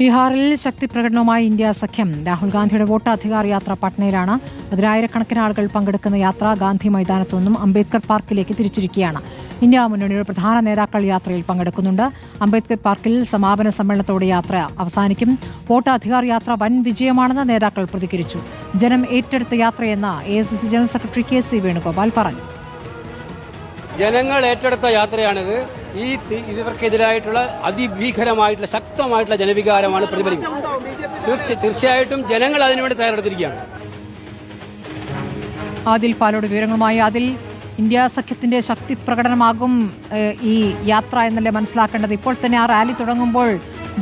ബീഹാറിൽ ശക്തി പ്രകടനവുമായി ഇന്ത്യ സഖ്യം. രാഹുൽ ഗാന്ധിയുടെ വോട്ടധികാർ യാത്ര പട്നയിലാണ്. പതിനായിരക്കണക്കിന് ആളുകൾ പങ്കെടുക്കുന്ന യാത്ര ഗാന്ധി മൈതാനത്തു നിന്നും അംബേദ്കർ പാർക്കിലേക്ക് തിരിച്ചിരിക്കുകയാണ്. ഇന്ത്യ മുന്നണിയുടെ പ്രധാന നേതാക്കൾ യാത്രയിൽ പങ്കെടുക്കുന്നുണ്ട്. അംബേദ്കർ പാർക്കിൽ സമാപന സമ്മേളനത്തോടെ യാത്ര അവസാനിക്കും. വോട്ടധികാർ യാത്ര വൻ വിജയമാണെന്ന് നേതാക്കൾ പ്രതികരിച്ചു. ജനം ഏറ്റെടുത്ത യാത്രയെന്ന് A general secretary K C Venugopal പറഞ്ഞു. ജനങ്ങൾ ഏറ്റെടുത്ത യാത്രയാണിത്. ഈ ഇവർക്കെതിരായിട്ടുള്ള അതിഭീകരമായിട്ടുള്ള ശക്തമായിട്ടുള്ള ജനവികാരമാണ് പ്രതിഫലിക്കുന്നത്. തീർച്ച തീർച്ചയായിട്ടും ജനങ്ങൾ അതിനുവേണ്ടി തയ്യാറെടുത്തിരിക്കുകയാണ്. ആദിൽ പാലോട് വിവരങ്ങളുമായി. അതിൽ ഇന്ത്യ സഖ്യത്തിന്റെ ശക്തി പ്രകടനമാകും ഈ യാത്ര എന്നല്ലേ മനസ്സിലാക്കേണ്ടത്? ഇപ്പോൾ തന്നെ ആ റാലി തുടങ്ങുമ്പോൾ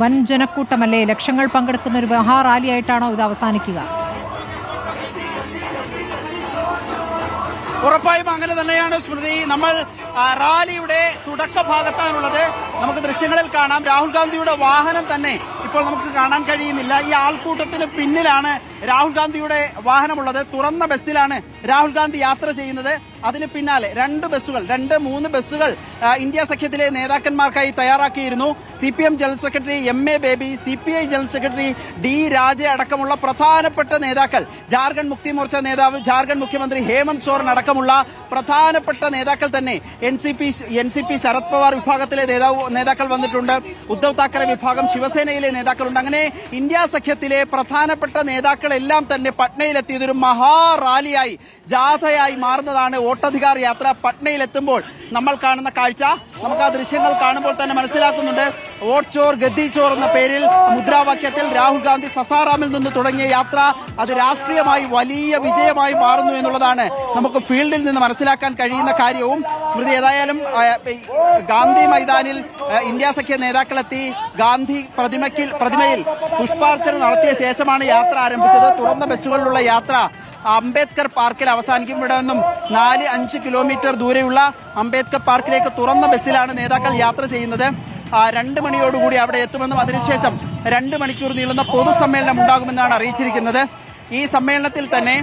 വൻ ജനക്കൂട്ടമല്ലേ? ലക്ഷങ്ങൾ പങ്കെടുക്കുന്ന ഒരു മഹാറാലിയായിട്ടാണോ ഇത് അവസാനിക്കുക? ഉറപ്പായും അങ്ങനെ തന്നെയാണ് സ്മൃതി. നമ്മൾ റാലിയുടെ തുടക്ക ഭാഗത്താണുള്ളത് നമുക്ക് ദൃശ്യങ്ങളിൽ കാണാം. രാഹുൽ ഗാന്ധിയുടെ വാഹനം തന്നെ ഇപ്പോൾ നമുക്ക് കാണാൻ കഴിയുന്നില്ല. ഈ ആൾക്കൂട്ടത്തിന് പിന്നിലാണ് രാഹുൽ ഗാന്ധിയുടെ വാഹനമുള്ളത്. തുറന്ന ബസ്സിലാണ് രാഹുൽ ഗാന്ധി യാത്ര ചെയ്യുന്നത്. അതിന് പിന്നാലെ രണ്ട് ബസ്സുകൾ രണ്ട് മൂന്ന് ബസ്സുകൾ ഇന്ത്യ സഖ്യത്തിലെ നേതാക്കന്മാർക്കായി തയ്യാറാക്കിയിരുന്നു. C P M general secretary M A Baby C P I general secretary D Raja അടക്കമുള്ള പ്രധാനപ്പെട്ട നേതാക്കൾ ജാർഖണ്ഡ് മുക്തി മോർച്ച നേതാവ് ജാർഖണ്ഡ് മുഖ്യമന്ത്രി ഹേമന്ത് സോറൻ അടക്കമുള്ള പ്രധാനപ്പെട്ട നേതാക്കൾ തന്നെ N C P N C P Sharad Pawar വിഭാഗത്തിലെ നേതാവ് നേതാക്കൾ വന്നിട്ടുണ്ട്. ഉദ്ധവ് താക്കറെ വിഭാഗം ശിവസേനയിലെ നേതാക്കളുണ്ട്. അങ്ങനെ ഇന്ത്യ സഖ്യത്തിലെ പ്രധാനപ്പെട്ട നേതാക്കളെല്ലാം തന്നെ പട്നയിലെത്തിയത് ഒരു മഹാ റാലിയായി ജാഥയായി മാറുന്നതാണ് വോട്ടധികാർ യാത്ര പട്നയിലെത്തുമ്പോൾ. നമ്മൾ കാണുന്ന കാഴ്ച നമുക്ക് ആ ദൃശ്യങ്ങൾ കാണുമ്പോൾ തന്നെ മനസ്സിലാക്കുന്നുണ്ട്. വോട്ട് ചോർ ചോർ എന്ന പേരിൽ മുദ്രാവാക്യത്തിൽ രാഹുൽ ഗാന്ധി സസാറാമിൽ നിന്ന് തുടങ്ങിയ യാത്ര അത് രാഷ്ട്രീയമായി വലിയ വിജയമായി മാറുന്നു എന്നുള്ളതാണ് നമുക്ക് ഫീൽഡിൽ നിന്ന് മനസ്സിലാക്കാൻ കഴിയുന്ന കാര്യവും. സ്മൃതി ഏതായാലും ഗാന്ധി മൈതാനിൽ ഇന്ത്യ സഖ്യ നേതാക്കളെത്തി. ഗാന്ധി പ്രതിമയ്ക്ക് പ്രതിമയിൽ പുഷ്പാർച്ചന നടത്തിയ ശേഷമാണ് യാത്ര ആരംഭിച്ചത്. തുറന്ന ബസ്സുകളിലുള്ള യാത്ര അംബേദ്കർ പാർക്കിൽ അവസാനിക്കും. ഇവിടെ നിന്നും നാല് അഞ്ച് കിലോമീറ്റർ ദൂരെയുള്ള അംബേദ്കർ പാർക്കിലേക്ക് തുറന്ന ബസ്സിലാണ് നേതാക്കൾ യാത്ര ചെയ്യുന്നത്. രണ്ട് മണിയോടുകൂടി അവിടെ എത്തുമെന്നും അതിനുശേഷം രണ്ട് മണിക്കൂർ നീളുന്ന പൊതുസമ്മേളനം ഉണ്ടാകുമെന്നാണ് അറിയിച്ചിരിക്കുന്നത്. ഈ സമ്മേളനത്തിൽ തന്നെ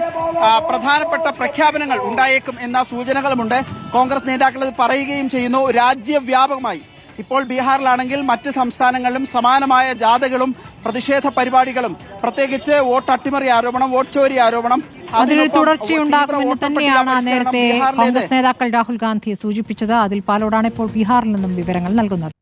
പ്രധാനപ്പെട്ട പ്രഖ്യാപനങ്ങൾ ഉണ്ടായേക്കും എന്ന സൂചനകളുമുണ്ട്. കോൺഗ്രസ് നേതാക്കൾ ഇത് പറയുകയും ചെയ്യുന്നു. രാജ്യവ്യാപകമായി. ഇപ്പോൾ ബീഹാറിലാണെങ്കിൽ മറ്റ് സംസ്ഥാനങ്ങളിലും സമാനമായ ജാഥകളും പ്രതിഷേധ പരിപാടികളും പ്രത്യേകിച്ച് വോട്ട് അട്ടിമറി ആരോപണം വോട്ട് ചോരി ആരോപണം അതിനൊരു തുടർച്ചയുണ്ടാകുമെന്ന് തന്നെയാണ് നേരത്തെ കോൺഗ്രസ് നേതാക്കൾ രാഹുൽ ഗാന്ധി സൂചിപ്പിച്ചത്. അതിൽ പാലോടാണ് ഇപ്പോൾ ബീഹാറിൽ നിന്നും വിവരങ്ങൾ നൽകുന്നത്.